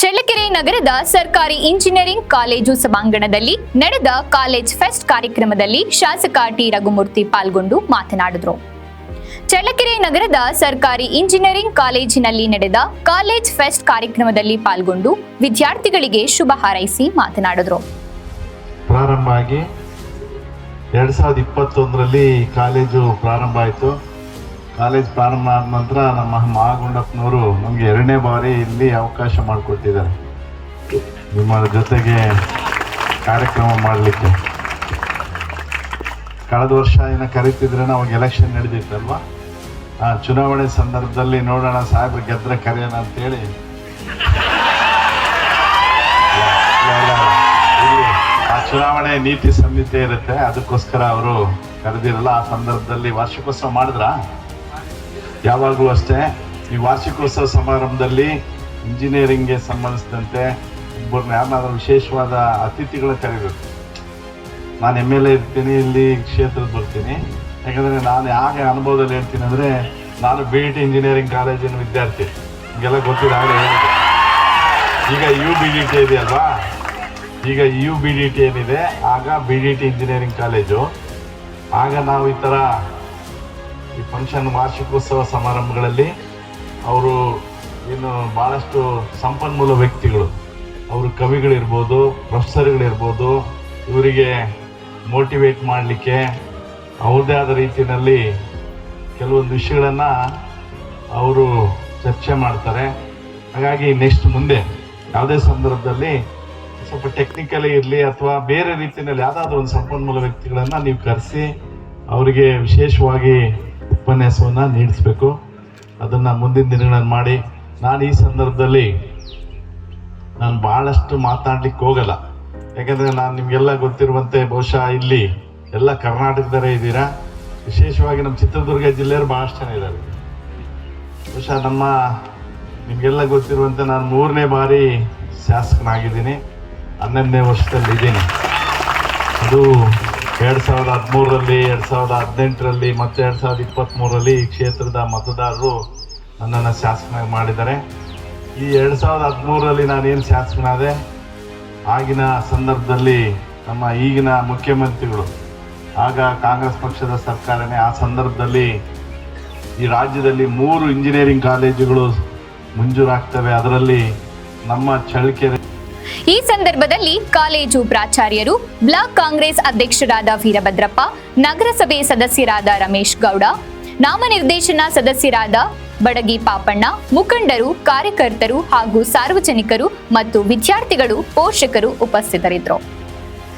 ಚಳ್ಳಕೆರೆ ನಗರದ ಸರ್ಕಾರಿ engineering college ಸಭಾಂಗಣದಲ್ಲಿ ನಡೆದ ಕಾಲೇಜ್ ಫೆಸ್ಟ್ ಕಾರ್ಯಕ್ರಮದಲ್ಲಿ ಶಾಸಕ ಟಿ ರಘುಮೂರ್ತಿ ಪಾಲ್ಗೊಂಡು ಮಾತನಾಡಿದರು. ಚಳ್ಳಕೆರೆ ನಗರದ ಸರ್ಕಾರಿ ಇಂಜಿನಿಯರಿಂಗ್ ಕಾಲೇಜಿನಲ್ಲಿ ನಡೆದ ಕಾಲೇಜ್ ಫೆಸ್ಟ್ ಕಾರ್ಯಕ್ರಮದಲ್ಲಿ ಪಾಲ್ಗೊಂಡು ವಿದ್ಯಾರ್ಥಿಗಳಿಗೆ ಶುಭ ಹಾರೈಸಿ ಮಾತನಾಡಿದರು. ಪ್ರಾರಂಭ ಆಗಿ ಎರಡ್ ಸಾವಿರದ ಇಪ್ಪತ್ತೊಂದರಲ್ಲಿ ಕಾಲೇಜು ಪ್ರಾರಂಭ ಆಯಿತು. ಕಾಲೇಜ್ ಪ್ರಾರಂಭ ಆದ ನಂತರ ನಮ್ಮ ಮಹಾಗುಂಡಪ್ಪನವರು ನಮಗೆ ಎರಡನೇ ಬಾರಿ ಇಲ್ಲಿ ಅವಕಾಶ ಮಾಡಿಕೊಟ್ಟಿದ್ದಾರೆ. ನಿಮ್ಮ ಜೊತೆಗೆ ಕಾರ್ಯಕ್ರಮ ಮಾಡಲಿಕ್ಕೆ. ಕಳೆದ ವರ್ಷ ಏನೋ ಕರಿತಿದ್ರೆ ಅವಾಗ ಎಲೆಕ್ಷನ್ ನಡೆದಿತ್ತಲ್ವಾ ಆ ಚುನಾವಣೆ ಸಂದರ್ಭದಲ್ಲಿ ನೋಡೋಣ ಸಾಹೇಬ್ರ ಗೆದ್ರೆ ಕರೆಯೋಣ ಅಂತೇಳಿ. ಆ ಚುನಾವಣೆ ನೀತಿ ಸಂಹಿತೆ ಇರುತ್ತೆ, ಅದಕ್ಕೋಸ್ಕರ ಅವರು ಕರೆದಿರಲ್ಲ. ಆ ಸಂದರ್ಭದಲ್ಲಿ ವಾರ್ಷಿಕೋತ್ಸವ ಮಾಡಿದ್ರ? ಯಾವಾಗಲೂ ಅಷ್ಟೇ. ಈ ವಾರ್ಷಿಕೋತ್ಸವ ಸಮಾರಂಭದಲ್ಲಿ ಇಂಜಿನಿಯರಿಂಗ್ಗೆ ಸಂಬಂಧಿಸಿದಂತೆ ಒಬ್ಬರನ್ನ ಯಾರನ್ನಾದ್ರೂ ವಿಶೇಷವಾದ ಅತಿಥಿಗಳನ್ನ ಕರಿಬೇಕು. ನಾನು ಎಂ ಎಲ್ ಎ ಇರ್ತೀನಿ, ಇಲ್ಲಿ ಕ್ಷೇತ್ರದ ಬರ್ತೀನಿ. ಯಾಕಂದರೆ ನಾನು ಯಾಕೆ ಅನುಭವದಲ್ಲಿ ಹೇಳ್ತೀನಿ ಅಂದರೆ, ನಾನು ಬಿ ಟಿ ಇಂಜಿನಿಯರಿಂಗ್ ಕಾಲೇಜಿನ ವಿದ್ಯಾರ್ಥಿ. ಹೀಗೆಲ್ಲ ಗೊತ್ತಿದೆ ಆಗಲೇ ಹೇಳಿದೆ. ಈಗ ಯು ಬಿ ಡಿ ಟಿ ಇದೆಯಲ್ವಾ? ಈಗ ಯು ಬಿ ಡಿ ಟಿ ಏನಿದೆ, ಆಗ B D T engineering college ಆಗ ನಾವು ಈ ಥರ ಈ ಫಂಕ್ಷನ್ ವಾರ್ಷಿಕೋತ್ಸವ ಸಮಾರಂಭಗಳಲ್ಲಿ ಅವರು ಏನು ಭಾಳಷ್ಟು ಸಂಪನ್ಮೂಲ ವ್ಯಕ್ತಿಗಳು. ಅವರು ಕವಿಗಳಿರ್ಬೋದು, ಪ್ರೊಫೆಸರ್ಗಳಿರ್ಬೋದು, ಇವರಿಗೆ ಮೋಟಿವೇಟ್ ಮಾಡಲಿಕ್ಕೆ ಅವ್ರದ್ದೇ ಆದ ರೀತಿಯಲ್ಲಿ ಕೆಲವೊಂದು ವಿಷಯಗಳನ್ನು ಅವರು ಚರ್ಚೆ ಮಾಡ್ತಾರೆ. ಹಾಗಾಗಿ ನೆಕ್ಸ್ಟ್ ಮುಂದೆ ಯಾವುದೇ ಸಂದರ್ಭದಲ್ಲಿ ಸ್ವಲ್ಪ ಟೆಕ್ನಿಕಲಿ ಇರಲಿ ಅಥವಾ ಬೇರೆ ರೀತಿಯಲ್ಲಿ ಯಾವುದಾದ್ರೂ ಒಂದು ಸಂಪನ್ಮೂಲ ವ್ಯಕ್ತಿಗಳನ್ನು ನೀವು ಕರೆಸಿ ಅವರಿಗೆ ವಿಶೇಷವಾಗಿ ಉಪನ್ಯಾಸವನ್ನು ನೀಡಿಸ್ಬೇಕು. ಅದನ್ನು ಮುಂದಿನ ದಿನಗಳನ್ನು ಮಾಡಿ. ನಾನು ಈ ಸಂದರ್ಭದಲ್ಲಿ ನಾನು ಭಾಳಷ್ಟು ಮಾತಾಡ್ಲಿಕ್ಕೆ ಹೋಗಲ್ಲ. ಯಾಕೆಂದರೆ ನಾನು ನಿಮಗೆಲ್ಲ ಗೊತ್ತಿರುವಂತೆ ಬಹುಶಃ ಇಲ್ಲಿ ಎಲ್ಲ ಕರ್ನಾಟಕದವರೇ ಇದ್ದೀರಾ? ವಿಶೇಷವಾಗಿ ನಮ್ಮ ಚಿತ್ರದುರ್ಗ ಜಿಲ್ಲೆಯವರು ಭಾಳಷ್ಟು ಜನ ಇದ್ದಾರೆ. ಬಹುಶಃ ನಮ್ಮ ನಿಮಗೆಲ್ಲ ಗೊತ್ತಿರುವಂತೆ ನಾನು ಮೂರನೇ ಬಾರಿ ಶಾಸಕನಾಗಿದ್ದೀನಿ. ಹನ್ನೊಂದನೇ ವರ್ಷದಲ್ಲಿ ಇದ್ದೀನಿ ಅದು ಎರಡು ಸಾವಿರದ ಹದಿಮೂರರಲ್ಲಿ, ಎರಡು ಸಾವಿರದ ಹದಿನೆಂಟರಲ್ಲಿ, ಮತ್ತು ಎರಡು ಸಾವಿರದ ಇಪ್ಪತ್ತ್ಮೂರರಲ್ಲಿ ಈ ಕ್ಷೇತ್ರದ ಮತದಾರರು ನನ್ನನ್ನು ಶಾಸನ ಮಾಡಿದ್ದಾರೆ. ಈ ಎರಡು ಸಾವಿರದ ಹದಿಮೂರರಲ್ಲಿ ನಾನೇನು ಶಾಸಕನಾದೆ? ಆಗಿನ ಸಂದರ್ಭದಲ್ಲಿ ನಮ್ಮ ಈಗಿನ ಮುಖ್ಯಮಂತ್ರಿಗಳು, ಆಗ ಕಾಂಗ್ರೆಸ್ ಪಕ್ಷದ ಸರ್ಕಾರನೇ, ಆ ಸಂದರ್ಭದಲ್ಲಿ ಈ ರಾಜ್ಯದಲ್ಲಿ ಮೂರು ಇಂಜಿನಿಯರಿಂಗ್ ಕಾಲೇಜುಗಳು ಮಂಜೂರಾಗ್ತವೆ. ಅದರಲ್ಲಿ ನಮ್ಮ ಚಳ್ಳಕೆರೆ ಈ ಸಂದರ್ಭದಲ್ಲಿ ಕಾಲೇಜು ಪ್ರಾಚಾರ್ಯರು ಬ್ಲಾಕ್ ಕಾಂಗ್ರೆಸ್ ಅಧ್ಯಕ್ಷರಾದ ವೀರಭದ್ರಪ್ಪ, ನಗರಸಭೆ ಸದಸ್ಯರಾದ ರಮೇಶ್ ಗೌಡ, ನಾಮನಿರ್ದೇಶನ ಸದಸ್ಯರಾದ ಬಡಗಿ ಪಾಪಣ್ಣ, ಮುಖಂಡರು, ಕಾರ್ಯಕರ್ತರು ಹಾಗೂ ಸಾರ್ವಜನಿಕರು ಮತ್ತು ವಿದ್ಯಾರ್ಥಿಗಳು ಪೋಷಕರು ಉಪಸ್ಥಿತರಿದ್ದರು.